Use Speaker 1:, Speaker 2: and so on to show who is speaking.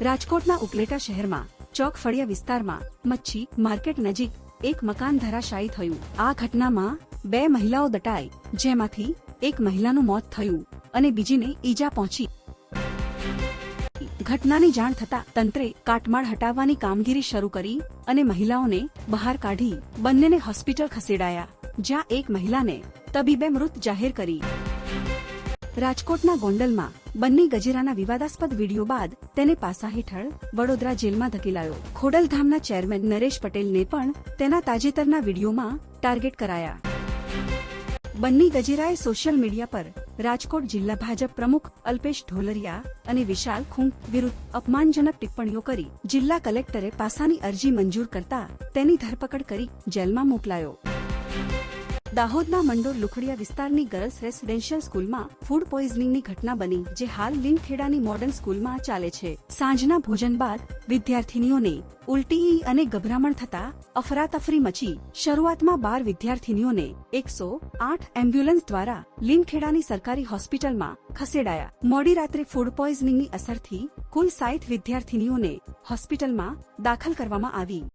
Speaker 1: રાજકોટના ઉપલેટા શહેરમાં, ચોક ફળિયા વિસ્તારમાં, મચ્છી, માર્કેટ નજીક એક મકાન ધરાશાયી થયું. આ ઘટનામાં બે મહિલાઓ દટાઈ, જેમાંથી એક મહિલાનું મોત થયું અને બીજીને ઈજા પહોંચી. ઘટનાની જાણ થતા તંત્રે કાટમાળ હટાવવાની કામગીરી શરૂ કરી અને મહિલાઓને બહાર કાઢી બંનેને હોસ્પિટલ ખસેડાયા, જ્યાં એક મહિલાને તબીબે મૃત જાહેર કરી. રાજકોટના ગોંડલમાં બંને ગજેરાના વિવાદાસ્પદ વીડિયો બાદ તેને પાસા હેઠળ વડોદરા જેલમાં ધકેલાયો. ખોડલધામના ચેરમેન નરેશ પટેલને પણ તેના તાજેતરના વિડીયોમાં ટાર્ગેટ કરાયા. બંને ગજેરાએ સોશિયલ મીડિયા પર રાજકોટ જિલ્લા ભાજપ પ્રમુખ અલ્પેશ ઢોલરિયા અને વિશાલ ખુંક વિરુદ્ધ અપમાનજનક ટિપ્પણીઓ કરી જિલ્લા કલેક્ટરે પાસાની અરજી મંજૂર કરતા તેની ધરપકડ કરી જેલમાં મોકલાયો. દાહોદના મંડોર લુખડિયા વિસ્તારની ગર્લ્સ રેસિડેન્શિયલ સ્કૂલમાં ફૂડ પોઈઝનિંગની ઘટના બની, જે હાલ લીમખેડાની મોડર્ન સ્કૂલમાં ચાલે છે. સાંજના ભોજન બાદ વિદ્યાર્થીનીઓને ઉલટી અને ગભરામણ થતા અફરાતફરી મચી શરૂઆતમાં બાર વિદ્યાર્થીનીઓને એકસો આઠ એમ્બ્યુલન્સ દ્વારા લીમખેડાની સરકારી હોસ્પિટલમાં ખસેડાયા. મોડી રાત્રે ફૂડ પોઈઝનિંગની અસરથી કુલ સાઈઠ વિદ્યાર્થીનીઓને હોસ્પિટલમાં દાખલ કરવામાં આવી.